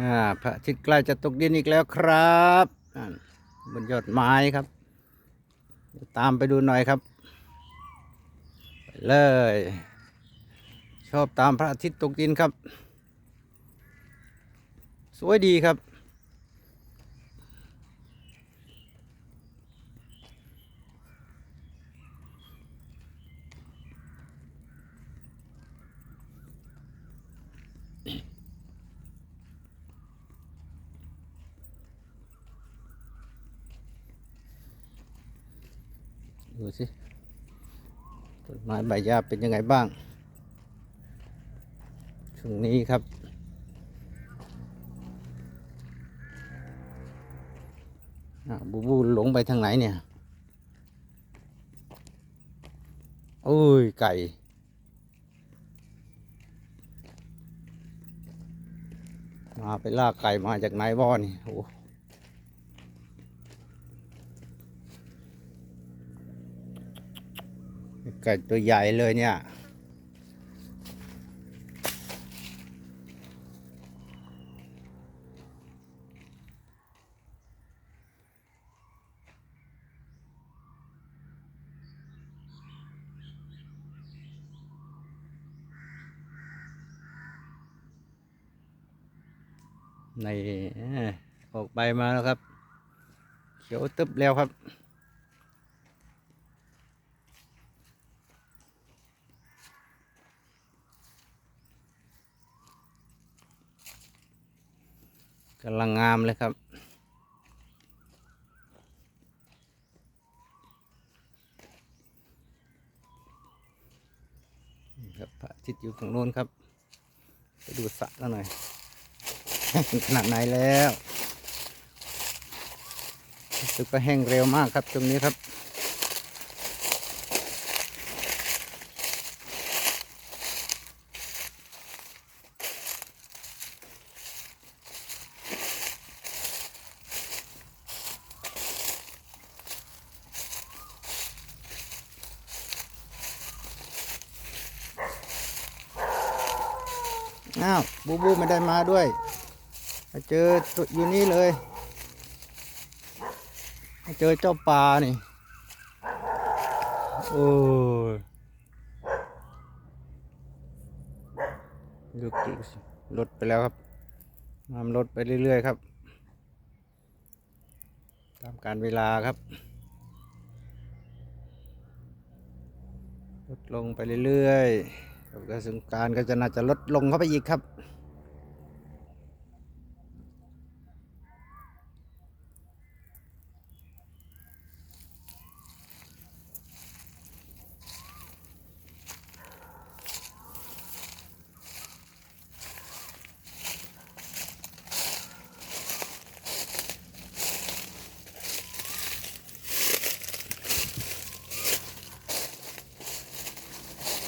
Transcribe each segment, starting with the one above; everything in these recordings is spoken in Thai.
อ่าพระอาทิตย์ใกล้จะตกดินอีกแล้วครับบนยอดไม้ครับ ตามไปดูหน่อยครับไปเลย ชอบตามพระอาทิตย์ตกดินครับ สวยดีครับ สิต้นไม้ใบหญ้าเป็นยังไงบ้าง ช่วงนี้ครับ บูบูหลงไปทางไหนเนี่ย โอ้ย ไก่มาไปลากไก่มาจากไหนบ่อนี่โอ้ ไก่ตัวใหญ่เลยเนี่ย ในออออกใบมาแล้วครับ เขียวตึบแล้วครับ กำลังงามเลยครับครับพระอาทิตย์อยู่ตรงโน้นครับ ไปดูสระแล้วหน่อยขนาดไหนแล้วรู้สึกว่าแห้งเร็วมากครับตรงนี้ครับ อ้าวบูบูไม่ได้มาด้วยมาเจอตัวอยู่นี่เลยมาเจอเจ้าปลานี่โอ้ยดูกลดไปแล้วครับน้ำลดไปเรื่อยๆครับ ตามการเวลาครับลดลงไปเรื่อยๆ กับกระสงการก็จะน่าจะลดลงเข้าไปอีกครับ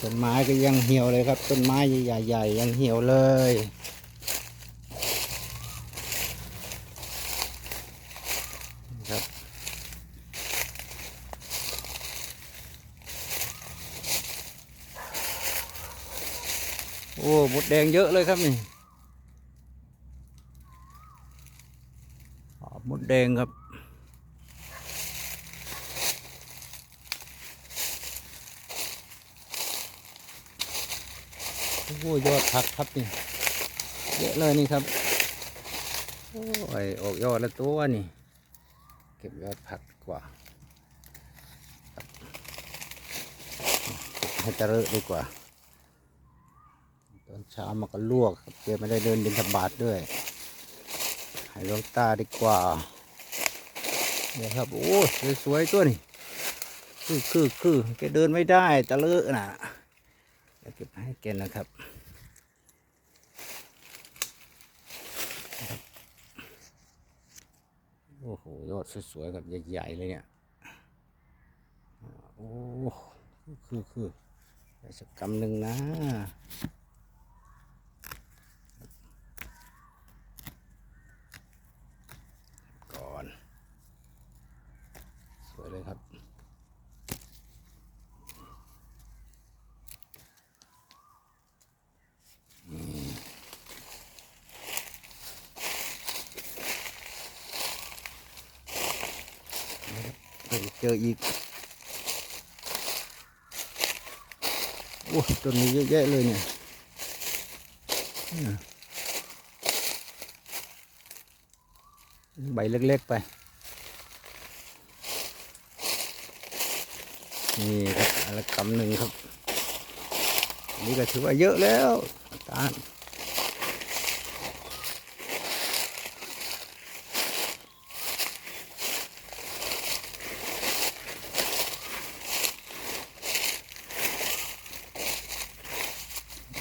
ต้นไม้ก็ยังเหี่ยวเลยครับ ต้นไม้ใหญ่ๆยังเหี่ยวเลยครับโอ้มดแดงเยอะเลยครับนี่มดแดงครับ อ้ยอดผักครับนี่เยอะเลยนี่ครับโอ้ยออกยอดแล้วตัวนี่เก็บยอดผักกว่าให้ตะเรอะดีกว่า ตอนเช้ามันก็ลวกครับเก็บไม่ได้เดินบินทบาทด้วยให้ลงตาดีกว่าเนี่ยครับโอ้สวยๆตัวนี่คือคือคือแกเดินไม่ได้ตะเลอะน่ะ เดี๋ยวเก็บให้แกนะครับโอ้โหยอดสวยๆกับใหญ่ๆเลยเนี่ยโอ้คือคือได้สักกำหนึ่งนะ ก่อน สวยเลยครับ เจออีกโอ้ต้นนี้เยอะแยะเลยเนี่ยใบเล็กๆไป นี่ครับอนละกำหนึ่งครับนนี่ก็ถือว่าเยอะแล้วตาล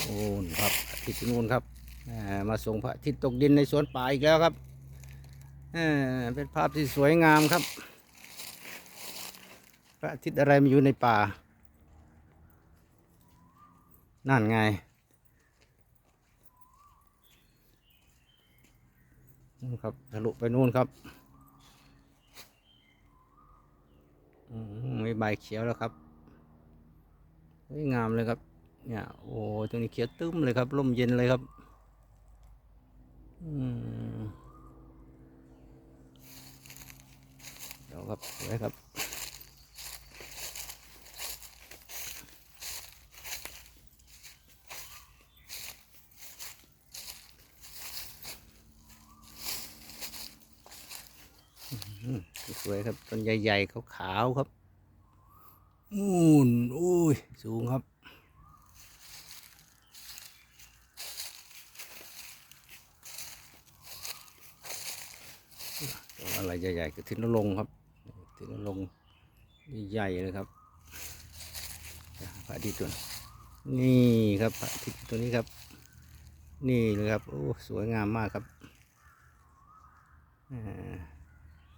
โอ้น ครับอาทิตย์ที่นู่นครับมาส่งพระอาทิตย์ตกดินในสวนป่าอีกแล้วครับเป็นภาพที่สวยงามครับ พระอาทิตย์อะไรมาอยู่ในป่า นั่นไง นู่นครับทะลุไปนู่นครับมมีใบเขียวแล้วครับสวยงามเลยครับ เนี่ยโอ้ตรงนี้เขียวตึ้มเลยครับร่มเย็นเลยครับอืมเดี๋ยวครับสวยครับสวยครับต้นใหญ่ๆขาวๆครับนู่นอุ้ยสูงครับ ต้น อะไรใหญ่ๆก็ทินลงค์ครับทินลงค์ใหญ่เลยครับพระอาทิตย์ตัวนี่ครับพระอาทิตย์ตัวนี้ครับ นี่เลยครับโอ้สวยงามมากครับอ่า